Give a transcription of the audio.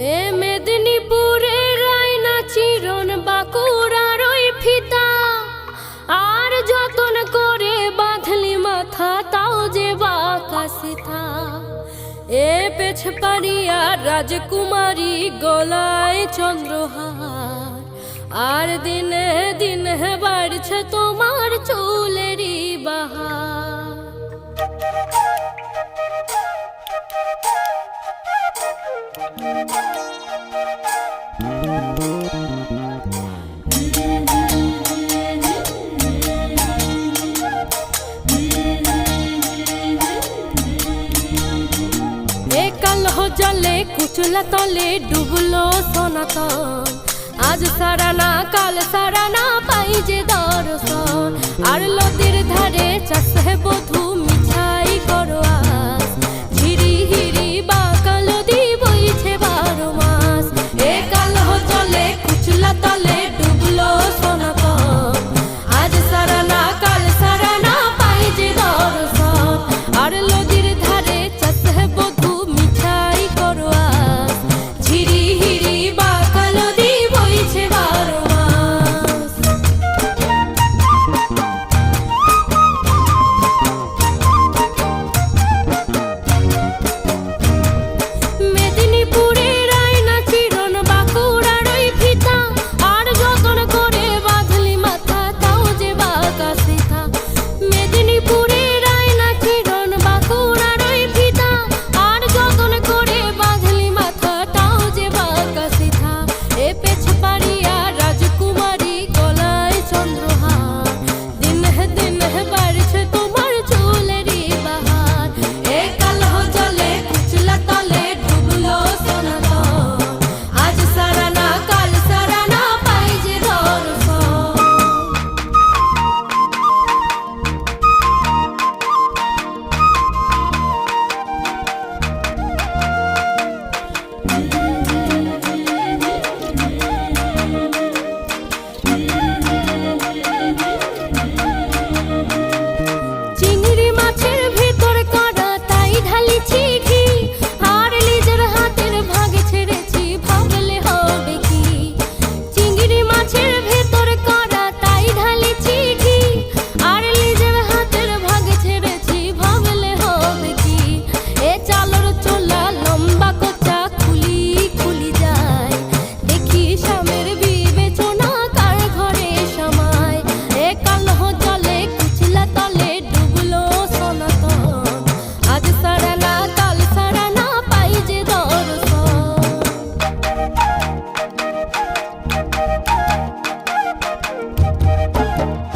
এ মেদিনীপুরের রায়না চিরন বাঁকুড়ার ওই ফিতা। আর যতন করে বাঁধলি মাথা, তাও এ রাজকুমারী গলায় চন্দ্রহার। আর দিনে দিনে বাড়ছে তোমার চুলেরই বাহার। জলে কুচলা তলে ডুবলো সনাতন। আজ সারানা কাল সারানা পাই যে দর্শন।